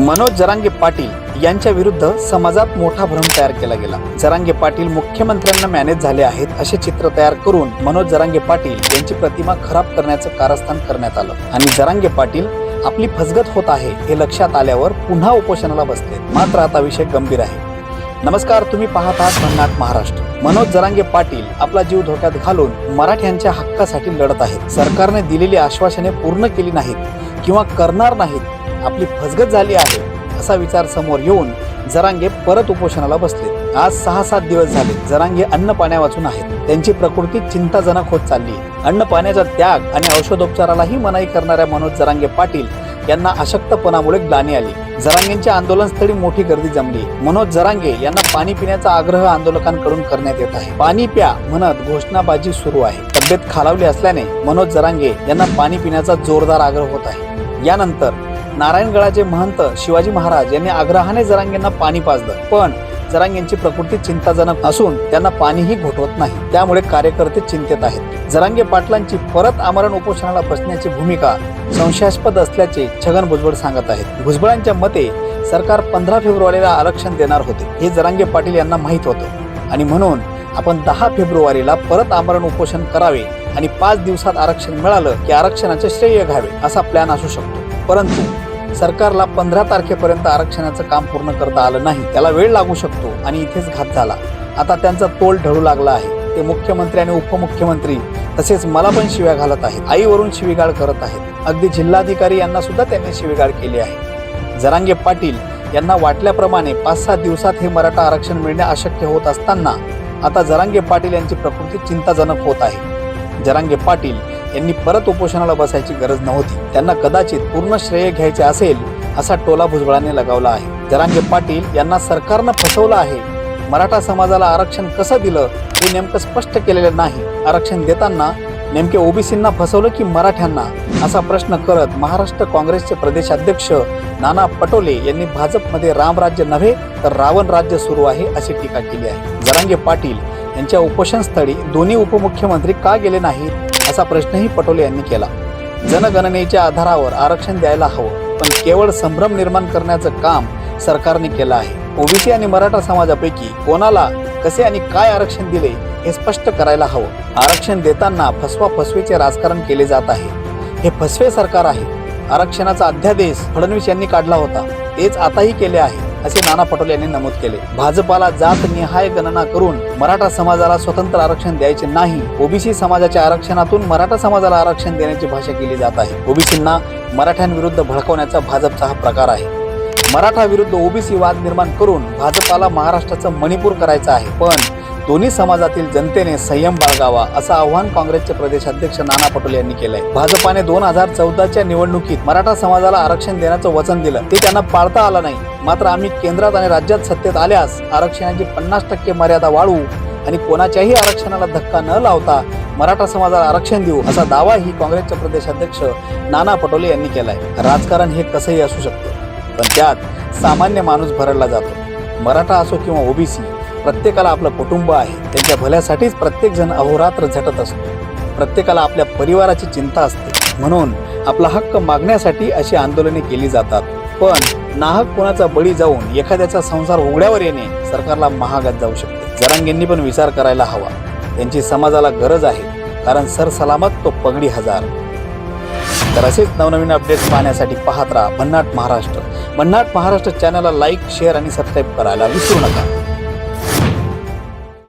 मनोज जरांगे पाटील यांच्या विरुद्ध समाजात मोठा भ्रम तयार केला गेला. जरांगे पाटील मुख्यमंत्र्यांना मॅनेज झाले आहेत असे चित्र तयार करून मनोज जरांगे पाटील यांची प्रतिमा खराब करण्याचं कारस्थान करण्यात आलं. आणि जरांगे पाटील आपली फसगत होत आहे हे लक्षात आल्यावर पुन्हा उपोषणाला बसले. मात्र आता विषय गंभीर आहे. नमस्कार तुम्ही पाहत आहात भन्नाट महाराष्ट्र. मनोज जरांगे पाटील आपला जीव धोक्यात घालून मराठ्यांच्या हक्कासाठी लढत आहेत. सरकारने दिलेली आश्वासने पूर्ण केली नाहीत किंवा करणार नाहीत आपली फसगत झाली आहे असा विचार समोर येऊन जरांगे परत उपोषणाला बसले. आज सहा सात दिवस झाले जरांगे अन्न पाण्या वाचून आहेत. त्यांची प्रकृती चिंताजनक होत चालली. अन्न पाण्याचा त्याग आणि औषधोपचारालाही मनाई करणाऱ्या मनोज जरांगे पाटील यांना अशक्तपणामुळे ग्लानी आली. जरांगेंच्या आंदोलनस्थळी मोठी गर्दी जमली. मनोज जरांगे यांना पाणी पिण्याचा आग्रह आंदोलकांकडून करण्यात येत आहे. पाणी प्या म्हणत घोषणाबाजी सुरू आहे. तब्येत खालावली असल्याने मनोज जरांगे यांना पाणी पिण्याचा जोरदार आग्रह होत आहे. यानंतर नारायणगडाचे महंत शिवाजी महाराज यांनी आग्रहाने जरांगेंना पाणी पाजलं. पण जरांगेंची प्रकृती चिंताजनक असून त्यांना पाणीही घोटवत नाही. त्यामुळे कार्यकर्ते चिंतेत आहेत. जरांगे पाटलांची परत आमरण उपोषणाला बसण्याची भूमिका संशयास्पद असल्याचे छगन भुजबळ सांगत आहेत. भुजबळांच्या मते सरकार पंधरा फेब्रुवारीला आरक्षण देणार होते. हे जरांगे पाटील यांना माहीत होतं. आणि म्हणून आपण दहा फेब्रुवारीला परत आमरण उपोषण करावे आणि पाच दिवसात आरक्षण मिळालं की आरक्षणाचे श्रेय घ्यावे असा प्लॅन असू शकतो. परंतु सरकारला पंधरा तारखेपर्यंत आरक्षणाचं काम पूर्ण करता आलं नाही. त्याला वेळ लागू शकतो आणि इथेच घात झाला. आता त्यांचा तोल ढळू लागला आहे. ते मुख्यमंत्री आणि उपमुख्यमंत्री तसेच मला पण शिव्या घालत आहेत. आईवरून शिवीगाळ करत आहेत. अगदी जिल्हाधिकारी यांना सुद्धा त्यांनी शिवीगाळ केली आहे. जरांगे पाटील यांना वाटल्याप्रमाणे पाच सात दिवसात हे मराठा आरक्षण मिळणे अशक्य होत असताना आता जरांगे पाटील यांची प्रकृती चिंताजनक होत आहे. जरांगे पाटील यांनी परत उपोषणाला बसायची गरज नव्हती. त्यांना कदाचित पूर्ण श्रेय घ्यायचे असेल असा टोला भुजबळाने लगावला आहे. जरांगे पाटील यांना सरकारनं फसवलं आहे. मराठा समाजाला आरक्षण कसं दिलं हे नेमकं स्पष्ट केलेलं नाही. आरक्षण देताना नेमके ओबीसींना फसवलं की मराठ्यांना असा प्रश्न करत महाराष्ट्र काँग्रेसचे प्रदेशाध्यक्ष नाना पटोले यांनी भाजपमध्ये रामराज्य नव्हे तर रावण राज्य सुरू आहे अशी टीका केली आहे. जरांगे पाटील यांच्या उपोषणस्थळी दोन्ही उपमुख्यमंत्री का गेले नाहीत? असा प्रश्नही पटोले यांनी केला. जनगणनेच्या आधारावर आरक्षण द्यायला हवं पण केवळ संभ्रम निर्माण करण्याचं काम सरकारने केलं आहे. ओबीसी आणि मराठा समाजापैकी कोणाला कसे आणि काय आरक्षण दिले हे स्पष्ट करायला हवं. आरक्षण देताना फसवा फसवीचे राजकारण केले जात आहे. हे फसवे सरकार आहे. आरक्षणाचा अध्यादेश फडणवीस यांनी काढला होता. तेच आताही केले आहे. असे नाना पटोले यांनी नमूद केले. भाजपाला जात निहाय गणना करून मराठा समाजाला स्वतंत्र आरक्षण द्यायचे नाही. ओबीसी समाजाच्या आरक्षणातून मराठा समाजाला आरक्षण देण्याची भाषा केली जात आहे. ओबीसींना मराठ्यांविरुद्ध भडकवण्याचा भाजपचा हा प्रकार आहे. मराठा विरुद्ध ओबीसी वाद निर्माण करून भाजपाला महाराष्ट्राचं मणिपूर करायचं आहे. पण दोन्ही समाजातील जनतेने संयम बाळगावा असं आव्हान काँग्रेसचे प्रदेशाध्यक्ष नाना पटोले यांनी केलंय. भाजपाने दोन हजार चौदाच्या निवडणुकीत मराठा समाजाला आरक्षण देण्याचं वचन दिलं. ते त्यांना पाळता आलं नाही. मात्र आम्ही केंद्रात आणि राज्यात सत्तेत आल्यास आरक्षणाची पन्नास टक्के मर्यादा वाढवू आणि कोणाच्याही आरक्षणाला धक्का न लावता मराठा समाजाला आरक्षण देऊ असा दावाही काँग्रेसचे प्रदेशाध्यक्ष नाना पटोले यांनी केलाय. राजकारण हे कसंही असू शकतं पण त्यात सामान्य माणूस भरडला जातो. मराठा असो किंवा ओबीसी प्रत्येकाला आपलं कुटुंब आहे. त्यांच्या भल्यासाठीच प्रत्येक जण अहोरात्र झटत असतो. प्रत्येकाला आपल्या परिवाराची चिंता असते. म्हणून आपला हक्क मागण्यासाठी अशी आंदोलने केली जातात. पण नाहक कोणाचा बळी जाऊन एखाद्याचा संसार उघड्यावर येणे सरकारला महागात जाऊ शकते. जरांगेंनी पण विचार करायला हवा. त्यांची समाजाला गरज आहे कारण सरसलामत तो पगडी हजार. तर असेच नवनवीन अपडेट्स पाहण्यासाठी पाहत राहा भन्नाट महाराष्ट्र. भन्नाट महाराष्ट्र चॅनलला लाईक शेअर आणि सबस्क्राईब करायला विसरू नका.